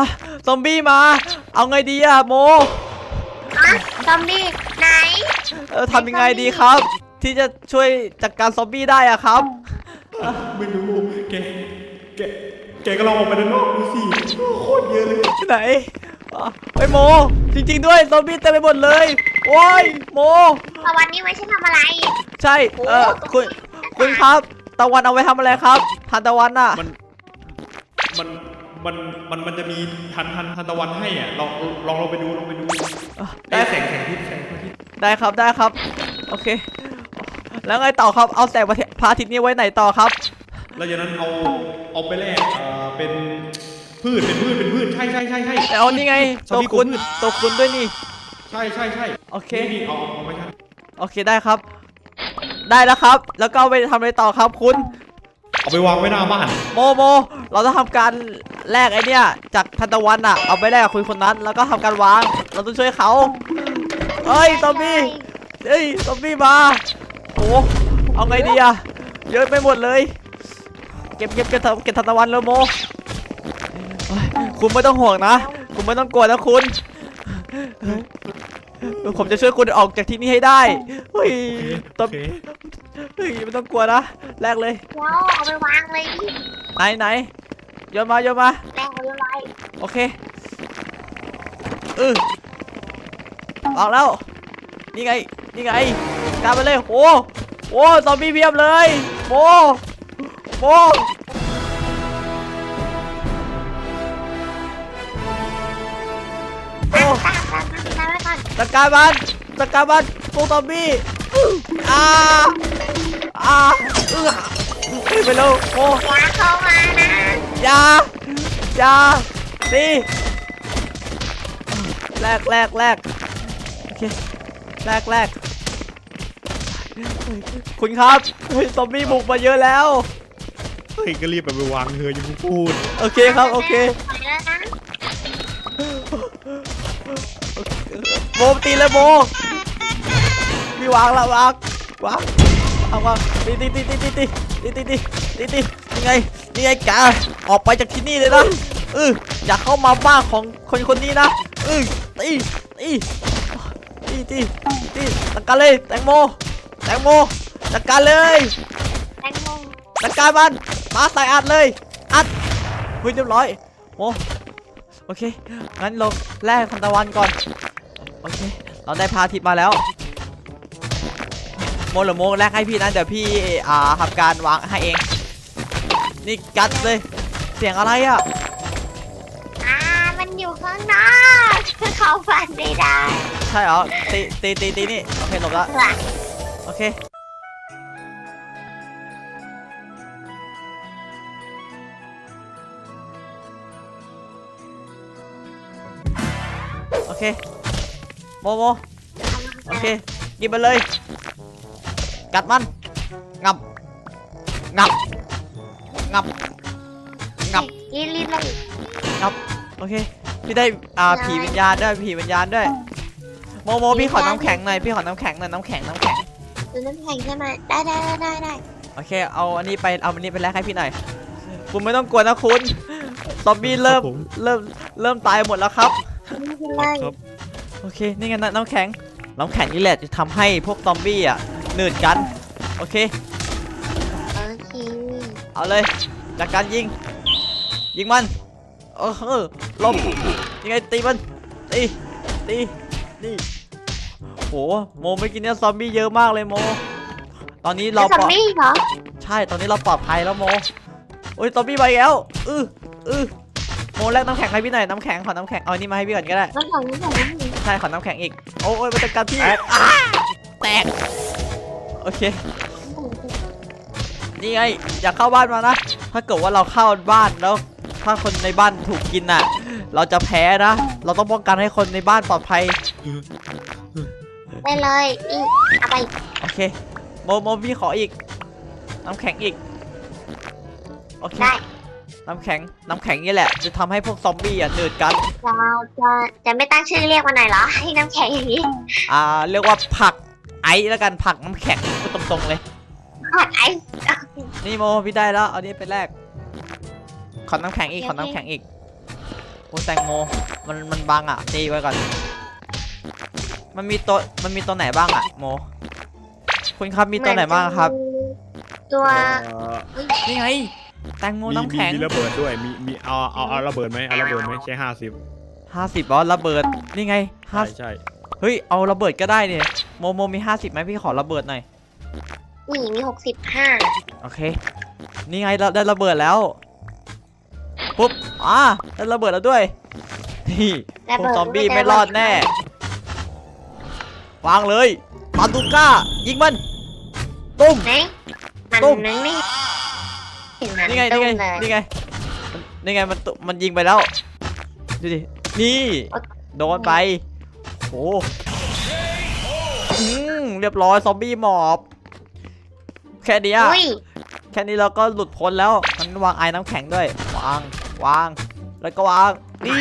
ะซอมบี้มา เอาไงดีอะโม อะซอมบี้ไหน เออทำยังไงดีครับ ที่จะช่วยจัดการซอมบี้ได้อะครับ ไม่รู้แกแกแกก็ลองออกไปด้านนอกดูสิโคตรเยอะเลยไหนอะไอโม จริง ๆ ด้วยซอมบี้เต็มไปหมดเลยโอ้ยโม ตะวันนี้ไว้ฉันทำอะไร ใช่เออคุณคุณครับ ตะวันเอาไว้ทำอะไรครับทานตะวันอะมันมัน มันมันมันจะมีทันทันทันตะวันให้อะลองลองลองไปดูลองไปดูอะได้ได้แสงแสงทิศแสงพระอาทิตย์ได้ครับได้ครับ โอเค แล้วไงต่อครับเอาแสงพระอาทิตย์พระอาทิตย์นี้ไว้ไหนต่อครับ แล้วจากนั้นเอาเอาไปแลกเอ่อเป็นพืชเป็นพืชเป็นพืชใช่ใช่ใช่ใช่ แล้วนี่ไงซอตัมวบี้คุณพืชตัวคุณด้วยนี่ ใช่ใช่ใช่โอเค นี่นี่เอาเอาไปใช่โอเคได้ครับ ได้แล้วครับ แล้วก็เอาไปทำอะไรต่อครับคุณ เอาไปวางไว้หน้าบ้าน โมโม เราต้องทำการ แลกไอเนี่ยจากทันตะวันอะเอาไปแลกกับคุยคนนั้น แล้วก็ทำการวาง เราต้องช่วยเขาเอ้ยซอมบี้เอ้ยซอมบี้มาโอ้เอาไงดีอะเยอะไปหมดเลย เก็บเก็บเก็บเก็บทันตะวันเลยโมเฮ้ยคุณไม่ต้องห่วงนะ คุณไม่ต้องกลัวนะคุณเฮ้ยผมจะช่วยคุณออกจากที่นี่ให้ได้ เฮ้ยตโอบเคเฮ้ยไม่ต้องกลัวนะแลกเลยเดี๋ยวเอาไปวางเลยดิไหนไหน โยนมาโยนมาแรงเอาไปไว้โอเคเออออกแล้ว นี่ไง นี่ไงกลับไปเลยโอ้โหซอมบี้เพียบเลยโมโมตั้งตั้งตั้งตั้งไว้ก่อนจัดการมันจัดการมันพวกซอมบี้อ่าอ่าเออเฮ้ยไปเร็วโมอย่าเข้ามานะ อย่าอย่าสิแลกแลกแลกโอเคแลกแลกคุณครับเฮ้ยซอมบี้บุกมาเยอะแล้ว เฮ้ยก็รีบไปไปวางเธออย่าเพิ่งพูด โอเคครับ โอเคไปแล้วนะโมตีเลยโมมีวางละวางวางวางวางตีตีตีตีตีตีตีตีตีตีตียังไง ยังไงแกออกไปจากที่นี่เลยนะเอออย่าเข้ามาบ้านของคนคนนี้นะเออตีตีตีตีตีจัดการเลยแตงโมแตงโมจัดการเลยแตงโมจัดการมันมาใส่อัดเลยอัดเฮ้ยเรียบร้อยโมโอเคงั้นเราแลกพันตะวันก่อนโอเคเราได้พระอาทิตย์มาแล้วโมหรือโมแรกให้พี่นะเดี๋ยวพี่อ่าทำการวางให้เอง นี่กัดเลย เสียงอะไรอะ อ่ามันอยู่ข้างนอกเข้าฟันไม่ได้ใช่เหรอตีตีตีตีนี่ โอเคหลบแล้วหลังโอเค โอเค โมโม โอเคกินไปเลย กัดมัน งับ งับ งับ งับ รีบรีบเลยงับโอเค พี่ได้อ่าได้ผีวิญญาณด้วยผีวิญญาณด้วย โมโมพี่ขอน้ำแข็งหน่อยพี่ขอน้ำแข็งหน่อยน้ำแข็งน้ำแข็ง ดูน้ำแข็งใช่ไหมได้ได้ได้ได้ได้โอเค เอาอันนี้ไปเอาอันนี้ไปแลกให้พี่หน่อย คุณไม่ต้องกลัวนะคุณซอมบี้เริ่มครับผมเริ่มเริ่มตายหมดแล้วครับ ไม่เป็นไรครับโอเค นี่ไงน้ำน้ำแข็ง น้ำแข็งนี่แหละจะทำให้พวกซอมบี้อะหนืดกัน โอเคโอเค เอาเลยจากการยิง ยิงมันเออเออลบยังไงตีมันตีตีนี่โหโมไม่อกินเนี่ยซอมบี้เยอะมากเลยโม ตอนนี้เราจะซอปลมอดบี้เหรอใช่ตอนนี้เราปลอดภัยแล้วโมโอ้ยซอมบี้ไปแล้วอืออือโมแลกน้ำแข็งให้พี่หน่อยน้ำแข็งขอน้ำแข็งเอาอันนี้มาให้พี่ก่อนก็ได้น้ำแข็งน้ำแข็งน้ำแข็งใช่ขอน้ำแข็งอีกโอ้ยมันจะกัดพี่อ่าแตกโอเค นี่ไงอย่าเข้าบ้านมานะ ถ้าเกิดว่าเราเข้าบ้านแล้ว ถ้าคนในบ้านถูกกินน่ะ เราจะแพ้นะ เราต้องป้องกันให้คนในบ้านปลอดภัย ได้เลยอีเอาไปโอเค โมโมพี่ขออีก น้ำแข็งอีก โอเค ได้น้ำแข็ง น้ำแข็งนี่แหละ จะทำให้พวกซอมบี้อะหนืดกัน เราจะจะไม่ตั้งชื่อเรียกมันหน่อยเหรอให้น้ำแข็งอย่างนี้ อ่า เรียกว่าผักไอซ์แล้วกันผักน้ำแข็งพูดตรงๆเลย ผัดไอซ์นี่โมพี่ได้แล้ว เอานี้ไปแลกขอน้ำแข็งอีก ขอน้ำแข็งอีกโอ้แตงโม มัน มันบังอะตีไว้ก่อน มันมีตัว มันมีตัวไหนบ้างอะโม คุณครับมีตัวไหนบ้างครับ ตัวเอ่อนี่ไง แตงโมมีน้ำแข็ง มีระเบิดด้วย มี มี เอา เอา เอาระเบิดไหมเอาระเบิดไหมใช้ห้าสิบห้าสิบอ๋อระเบิด นี่ไงห้าใช่ใช่ เฮ้ย เอาระเบิดก็ได้เนี่ยโมโมมีห้าสิบไหมพี่ขอระเบิดหน่อย นี่มีหกสิบห้าโอเค นี่ไงเราได้ระเบิดแล้ว ปุ๊บ อ่าได้ระเบิดแล้วด้วย นี่พวกซอมบี้ไม่รอดแน่วางเลยปาตูก้า ยิงมัน ตุ้ม ไหน มันตุ้ม นึงนี่เห็นมันนี่ไงตุ้นี่มไง เลยนี่ไงมันนี่ไง มันตุมันยิงไปแล้ว ดูดิ นี่ โดนไป โอ้อืมเรียบร้อยซอมบี้หมอบแค่เนี้ยอุ้ยแค่นี้เราก็หลุดพ้นแล้ว มันวางไอ้น้ำแข็งด้วย วาง วาง แล้วก็วาง นี่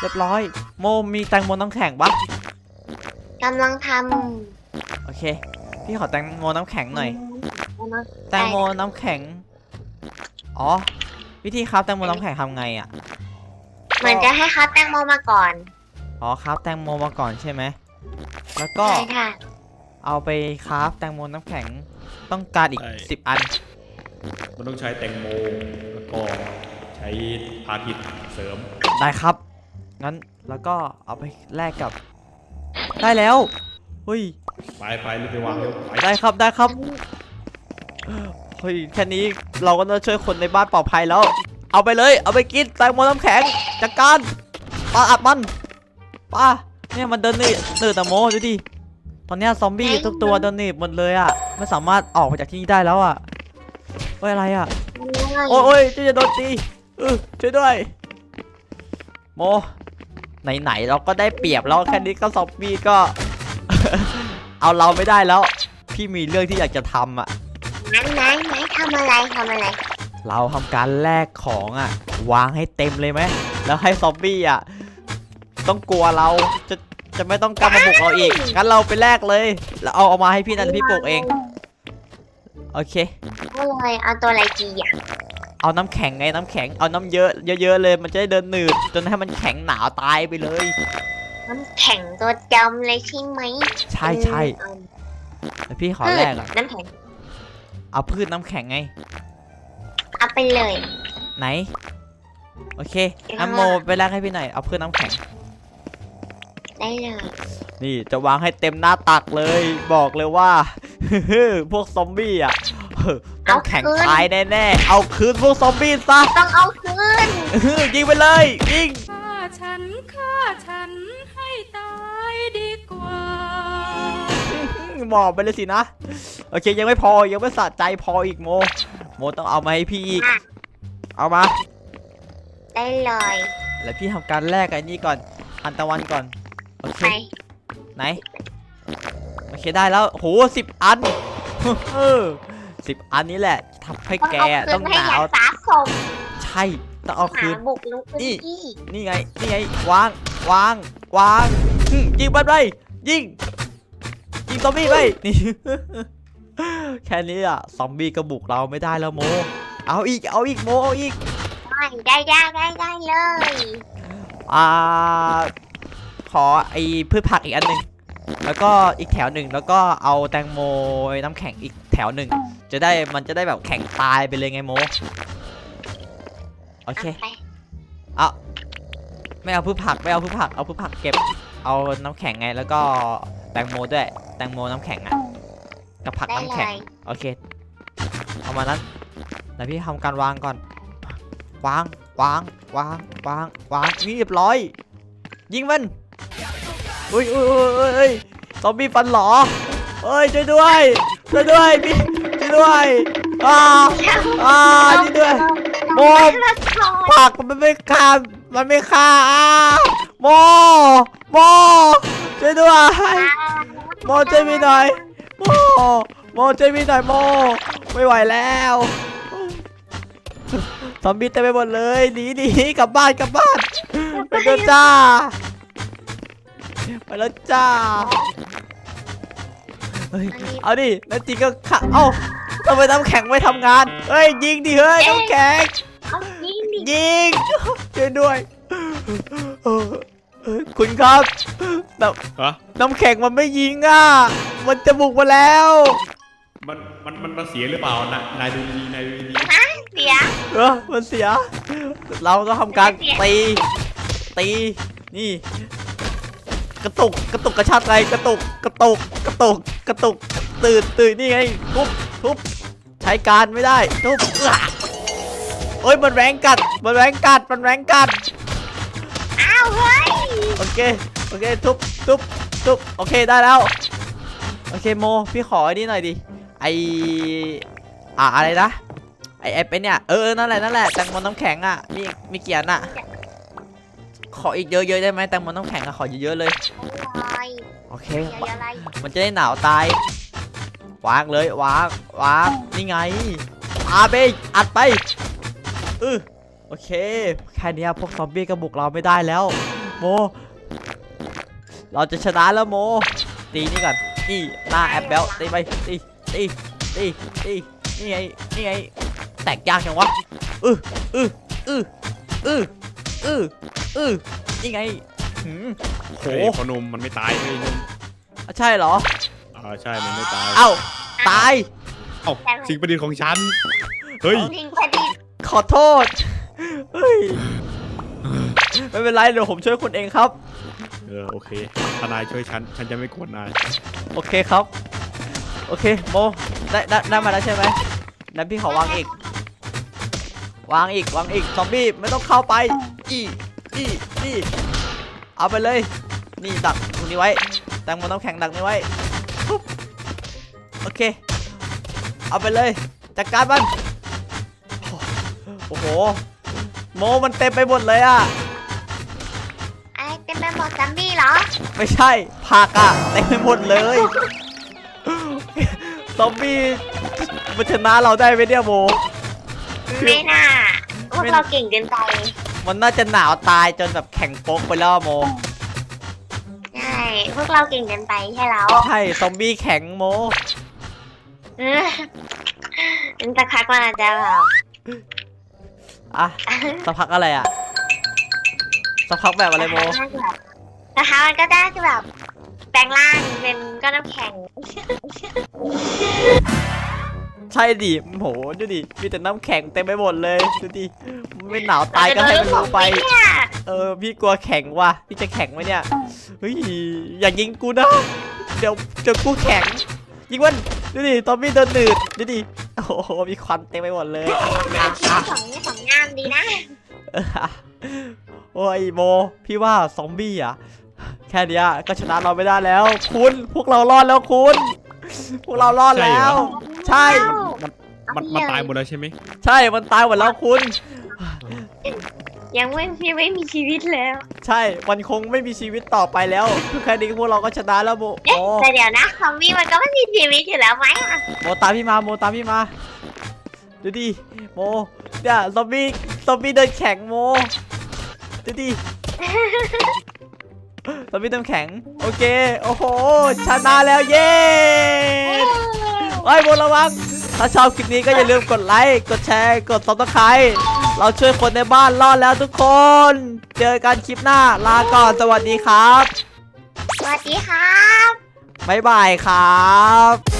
เรียบร้อย โมมีแตงโมน้ำแข็งปะกำลังทโอเค พี่ขอแตงโมน้ำแข็งำหน่อยเอามาแตงโมน้ำแข็ง อ๋อ วิธีครับแตงโมน้ำแข็งทำไงอะเหมือนจะให้เขาแตงโมมาก่อนอ๋อครับแตงโมมาก่อนใช่ไหม แล้วก็ใช่ค่ะเอาไปคราฟแตงโมน้ำแข็ง ต้องการอีก10 อัน มันต้องใช้แตงโมแล้วก็ใช้พาทิตย์เสริมได้ครับ งั้นแล้วก็เอาไปแลกกับ ได้แล้วเฮ้ย ไปไปรีบไปวางเร็วไปได้ครับได้ครับเฮ้ยแค่นี้เราก็ต้องช่วยคนในบ้านปลอดภัยแล้ว เอาไปเลยเอาไปกินแตงโมน้ำแข็งจัดการปาอัดมันป้าเนี่ยมันเดินหนีหนืดอะโมดูดิตอนเนี้ยซอมบี้ทุกตัวเดินหนีบหมดเลยอะ ไม่สามารถออกไปจากที่นี่ได้แล้วอะเฮ้ยอะไรอะโอ้ยโอ้ยจะโดนตีเออช่วยด้วย โมไหนๆเราก็ได้เปรียบแล้วแค่นี้ก็ซอมบี้ก็ เอาเราไม่ได้แล้ว พี่มีเรื่องที่อยากจะทำอะไหนไหนไหนทำอะไรทำอะไร เราทำการแลกของอะวางให้เต็มเลยไหมแล้วให้ซอมบี้อะต้องกลัวเราจะ จะไม่ต้องกลับมาบุกเราอีก งั้นเราไปแลกเลย แล้วเอาเอามาให้พี่นันพี่ปลูกเอง โอเค ก็เลยเอาตัวอะไรดีอะเอาน้ำแข็งไงน้ำแข็ง เอาน้ำเยอะเยอะๆเลย มันจะได้เดินหนืดจนให้มันแข็งหนาวตายไปเลย น้ำแข็งตัวดำเลยใช่ไหมใช่ใช่เอาแล้วพี่ขอพืชแลกอะน้ำแข็งเอาพืชน้ำแข็งไง เอาไปเลย ไหน โอเคเดี๋ยวอัมโมไปแลกให้พี่หน่อย เอาพืชน้ำแข็ง ได้เลย นี่จะวางให้เต็มหน้าตักเลย บอกเลยว่า พวกซอมบี้อะต้องแข็งตายแน่ๆ เอาคืนพวกซอมบี้ซะ ต้องเอาคืนยิงไปเลยยิงฆ่าฉันฆ่าฉันให้ตายดีกว่าหมอบไปเลยสินะ โอเคยังไม่พอยังไม่สะใจพออีกโม โมต้องเอามาให้พี่อีกอะเอามา ได้เลย แล้วพี่ทำการแลกไอ้นี่ก่อน อันตะวันก่อน โอเคไปไหน โอเคได้แล้วโหสิบอัน เออสิบอันนี้แหละทำให้ต้องแกเอาคืต้อนงให้หนาวยาสาสมใช่ ต้องเอาคืหานบุกลุกพื้นนี่ที่นี่ไง นี่ไง วาง วาง วางหึยิงมันไปยิง ยิงซอมบี้ไปนี่แค่นี้อะ ซอมบี้ก็บุกเราไม่ได้แล้วโม เอาอีก เอาอีกโม เอาอีก ได้ได้ได้ได้เลย อ่าข อไอ้พืชผักอีกอันหนึ่งแล้วก็อีกแถวหนึ่งแล้วก็เอาแตงโมน้ำแข็งอีกแถวหนึ่งจะได้มันจะได้แบบแข็งตายไปเลยไงโมโอเคาไปเอาไม่เอาพืชผักไม่เอาพืชผักเอาพืชผักเก็บเอาน้ำแข็งไงแล้วก็แตงโมด้วยแตงโมน้ำแข็งอะกับผักได้น้ำเลแข็งยโอเคเอามานั้นแล้วพี่ทำการวางก่อนวางวางวางวางวางนี่เรียบร้อย ยิงมัน อุ้ยอุ้ยอุ้ยอุ้ยอุ้ยซอมบี้ฟันหลอเอ้ยช่วยด้วยช่วยด้วยพี่ช่วยด้วยอ้าอ้าช่วยด้วยโมผักมันไม่ฆ่ามันไม่ฆ่าอ้าโมโมช่วยด้วยโมช่วยพี่หน่อยโมโมช่วยพี่หน่อยโมไม่ไหวแล้วซอมบี้เต็มไปหมดเลยหนีหนีกลับบ้านกลับบ้านไปแล้วจ้า ไปแล้วจ้าเฮ้ยเอาดิแล้วจริงก็ฆ่าเอ้าทำไมน้ำแข็งไม่ทำงาน เฮ้ยยิงดิเฮ้ยน้ำแข็ง เอายิงดิยิงช่วยด้วยเออเออคุณครับน้ฮะำน้ำแข็งมันไม่ยิงอะ มันจะบุกมาแล้ว มันมันมันมันเสียหรือเปล่านายนายดูดีนายดูดีฮะเสีย เออมันเสีย เราต้องทำการเสียตี ตี นี่ กระตุกกระตุกกระชากใจกระตุกกระตุกกระตุกกระตุกตื่นตื่นนี่ไงทุบทุบใช้การไม่ได้ทุบเอื้อโอ้ยมันแรงกัดมันแรงกัดมันแรงกัดอ้าวเฮ้ยโอเคโอเคทุบทุบทุบโอเคได้แล้วโอเคโมพี่ขอไอ้นี่หน่อยดิไออ่าอะไรนะไอไอเป็นเนี่ยเออเออนั่นแหละนั่นแหละแตงโมน้ำแข็งอะมีมีเกียรติอะ ขออีกเยอะๆได้ไหมแตงโมน้ำแข็งอะขอเยอะๆเลยลอยโอเคเดี๋ยวอะไรมันจะได้หนาวตายวางเลยวางวางนี่ไงอาไปอัดไปเออโอเค แค่เนี้ยพวกซอมบี้ก็บุกเราไม่ได้แล้ว โม เราจะชนะแล้วโม ตีนี่ก่อนนี่หน้าแอปเบลตีไปตีตีตีตีนี่ไงนี่ไงแตกยากจังวะอืออืออืออืออือ อือนี่ไงหืมโหเฮ้ยพอหนมมันไม่ตายเฮ้ยหนมใช่เหรอ อ่าใช่มันไม่ตายเอ้าตาย เอ้าสิ่งประดิษฐ์ของฉันเฮ้ยลิงประดิษฐ์ขอโทษ เฮ้ย ไม่เป็นไรเดี๋ยวผมช่วยคุณเองครับ เออโอเคทนายช่วยฉันฉันจะไม่กดนายโอเคครับ โอเคโมได้ได้ได้มาแล้วใช่ไหมนั้นพี่ขอวางอีก วางอีกวางอีกซอมบี้ไม่ต้องเข้าไปอี อีอีเอาไปเลย นี่ดักตรงนี้ไว้ แตงโมน้ำแข็งดักนี้ไว้ปุ๊บโอเค เอาไปเลยจัดการมันโอ้โห โมมันเต็มไปหมดเลยอะไอ้เต็มไปหมดซัมบี้เหรอ ไม่ใช่ผักอะเต็มไปหมดเลยซอมบี้มันชนะเราได้ไหมเนี่ยโมไม่น่าพวกเราเก่งเกินไป มันน่าจะหนาวตายจนแบบแข็งโป๊กไปแล้วอะโม ใช่พวกเราเก่งเกินไปใช่แล้วใช่ซอมบี้แข็งโม เออมันสักพักมันอาจจะแบบอะสักพักอะไรอะสักพักแบบอะไรโม นะคะมันก็ได้คือแบบแปลงร่างเป็นก้อนน้ำแข็ง ใช่ดิโหดูดิมีแต่น้ำแข็งเต็มไปหมดเลยดูดิไม่หนาวตายก็ให้มันรู้ไปเนี่ยเออพี่กลัวแข็งว่ะพี่จะแข็งไหมเนี่ยเฮ้ยอย่ายิงกูนะเดี๋ยวเดี๋ยวกูแข็งยิงมันดูดิตอมบี้เดินหนืดดูดิโอ้โหมีควันเต็มไปหมดเลยอะชิ้นสองนี่ของงามดีนะเออโอ้ยโมพี่ว่าซอมบี้อะแค่เนี้ยก็ชนะเราไม่ได้แล้ว คุณพวกเรารอดแล้วคุณ พวกเรารอดแล้ว ใช่ มันมันมันตายหมดแล้วใช่ไหมใช่มันตายหมดแล้วคุณ ยังไม่ยังไม่มีชีวิตแล้ว ใช่มันคงไม่มีชีวิตต่อไปแล้วแค่นี้พวกเราก็ชนะแล้วโมเอ๊ะโมแต่เดี๋ยวนะซอมบี้มันก็ไม่มีชีวิตอยู่แล้วไหมอะโมตามพี่มาโมตามพี่มาดูดิโมเนี่ยซอมบี้ซอมบี้เดินแข็งโมดูดิซอมบี้เดินแข็ง โอเคโอ้โหชนะแล้วเย้ไอ้ยโมระวัง ถ้าชอบคลิปนี้ก็อย่าลืมกดไลค์ กดแชร์ กดซับสไครต์เราช่วยคนในบ้านรอดแล้วทุกคน เจอกันคลิปหน้า ลาก่อน สวัสดีครับ สวัสดีครับ บ๊ายบายครับ